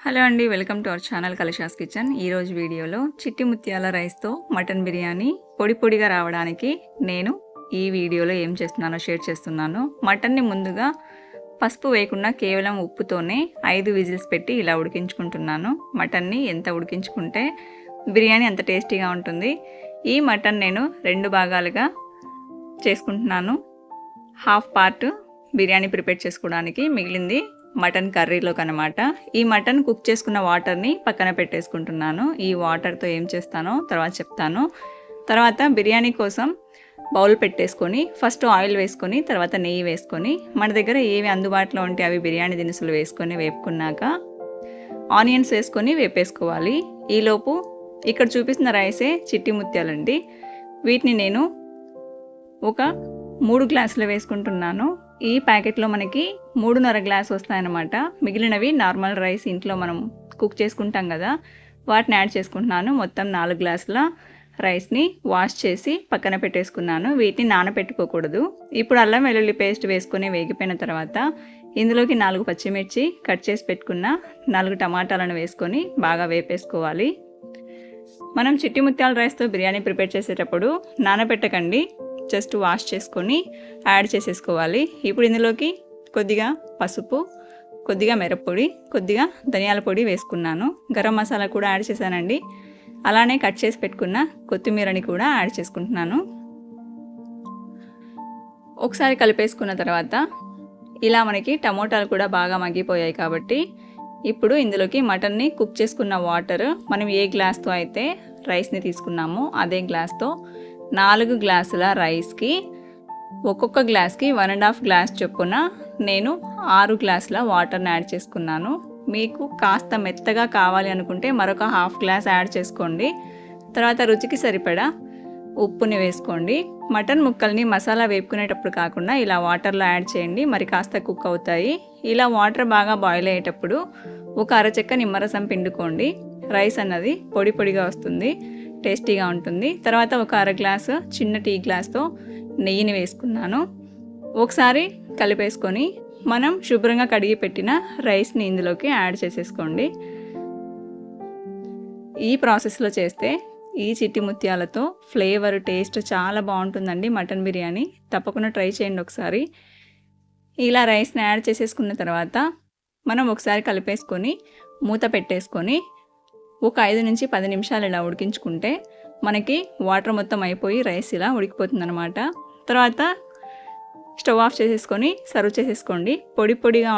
Hello అండి welcome to our channel కలశాస్ kitchen. ఈరోజు వీడియోలో చిట్టి ముత్యాల రైస్తో మటన్ బిర్యానీ పొడి పొడిగా రావడానికి నేను ఈ వీడియోలో ఏం చేస్తున్నానో షేర్ చేస్తున్నాను. మటన్ని ముందుగా పసుపు వేయకుండా కేవలం ఉప్పుతోనే ఐదు విజిల్స్ పెట్టి ఇలా ఉడికించుకుంటున్నాను. మటన్ని ఎంత ఉడికించుకుంటే బిర్యానీ అంత టేస్టీగా ఉంటుంది. ఈ మటన్ నేను రెండు భాగాలుగా చేసుకుంటున్నాను. హాఫ్ పార్ట్ బిర్యానీ ప్రిపేర్ చేసుకోవడానికి మిగిలింది మటన్ కర్రీలోకి అనమాట ఈ మటన్ కుక్ చేసుకున్న వాటర్ని పక్కన పెట్టేసుకుంటున్నాను. ఈ వాటర్తో ఏం చేస్తానో తర్వాత చెప్తాను. తర్వాత బిర్యానీ కోసం బౌల్ పెట్టేసుకొని ఫస్ట్ ఆయిల్ వేసుకొని తర్వాత నెయ్యి వేసుకొని మన దగ్గర ఏవి అందుబాటులో ఉంటే అవి బిర్యానీ దినుసులు వేసుకొని వేపుకున్నాక ఆనియన్స్ వేసుకొని వేపేసుకోవాలి. ఈలోపు ఇక్కడ చూపిస్తున్న రైసే చిట్టి ముత్యాలండి. వీటిని నేను ఒక మూడు గ్లాసులు వేసుకుంటున్నాను. ఈ ప్యాకెట్లో మనకి మూడున్నర గ్లాస్ వస్తాయన్నమాట. మిగిలినవి నార్మల్ రైస్ ఇంట్లో మనం కుక్ చేసుకుంటాం కదా వాటిని యాడ్ చేసుకుంటున్నాను. మొత్తం నాలుగు గ్లాసుల రైస్ని వాష్ చేసి పక్కన పెట్టేసుకున్నాను. వీటిని నానబెట్టుకోకూడదు ఇప్పుడు అల్లం వెల్లుల్లి పేస్ట్ వేసుకొని వేగిపోయిన తర్వాత ఇందులోకి నాలుగు పచ్చిమిర్చి కట్ చేసి పెట్టుకున్న నాలుగు టమాటాలను వేసుకొని బాగా వేపేసుకోవాలి. మనం చిట్టి ముత్యాల రైస్తో బిర్యానీ ప్రిపేర్ చేసేటప్పుడు నానబెట్టకండి జస్ట్ వాష్ చేసుకొని యాడ్ చేసేసుకోవాలి. ఇప్పుడు ఇందులోకి కొద్దిగా పసుపు కొద్దిగా మిరప్పొడి కొద్దిగా ధనియాల పొడి వేసుకున్నాను. గరం మసాలా కూడా యాడ్ చేశానండి. అలానే కట్ చేసి పెట్టుకున్న కొత్తిమీరని కూడా యాడ్ చేసుకుంటున్నాను. ఒకసారి కలిపేసుకున్న తర్వాత ఇలా మనకి టమోటాలు కూడా బాగా మగ్గిపోయాయి కాబట్టి ఇప్పుడు ఇందులోకి మటన్ని కుక్ చేసుకున్న వాటర్ మనం ఏ గ్లాస్తో అయితే రైస్ని తీసుకున్నామో అదే గ్లాస్తో నాలుగు గ్లాసుల రైస్కి ఒక్కొక్క గ్లాస్కి వన్ అండ్ హాఫ్ గ్లాస్ చొప్పున నేను ఆరు గ్లాసుల వాటర్ని యాడ్ చేసుకున్నాను. మీకు కాస్త మెత్తగా కావాలి అనుకుంటే మరొక హాఫ్ గ్లాస్ యాడ్ చేసుకోండి. తర్వాత రుచికి సరిపడా ఉప్పుని వేసుకోండి. మటన్ ముక్కల్ని మసాలా వేపుకునేటప్పుడు కాకుండా ఇలా వాటర్లో యాడ్ చేయండి. మరి కాస్త కుక్ అవుతాయి. ఇలా వాటర్ బాగా బాయిల్ అయ్యేటప్పుడు ఒక అరచెక్క నిమ్మరసం పిండుకోండి. రైస్ అన్నది పొడి పొడిగా వస్తుంది. టేస్టీగా ఉంటుంది. తర్వాత ఒక అర గ్లాసు చిన్న టీ గ్లాస్తో నెయ్యిని వేసుకున్నాను. ఒకసారి కలిపేసుకొని మనం శుభ్రంగా కడిగి పెట్టిన రైస్ని ఇందులోకి యాడ్ చేసేసుకోండి. ఈ ప్రాసెస్లో చేస్తే ఈ చిట్టి ముత్యాలతో ఫ్లేవర్ టేస్ట్ చాలా బాగుంటుందండి మటన్ బిర్యానీ. తప్పకుండా ట్రై చేయండి ఒకసారి. ఇలా రైస్ని యాడ్ చేసేసుకున్న తర్వాత మనం ఒకసారి కలిపేసుకొని మూత పెట్టేసుకొని ఒక ఐదు నుంచి పది నిమిషాలు ఇలా ఉడికించుకుంటే మనకి వాటర్ మొత్తం అయిపోయి రైస్ ఇలా ఉడికిపోతుందన్నమాట. తర్వాత స్టవ్ ఆఫ్ చేసేసుకొని సర్వ్ చేసేసుకోండి. పొడి పొడిగా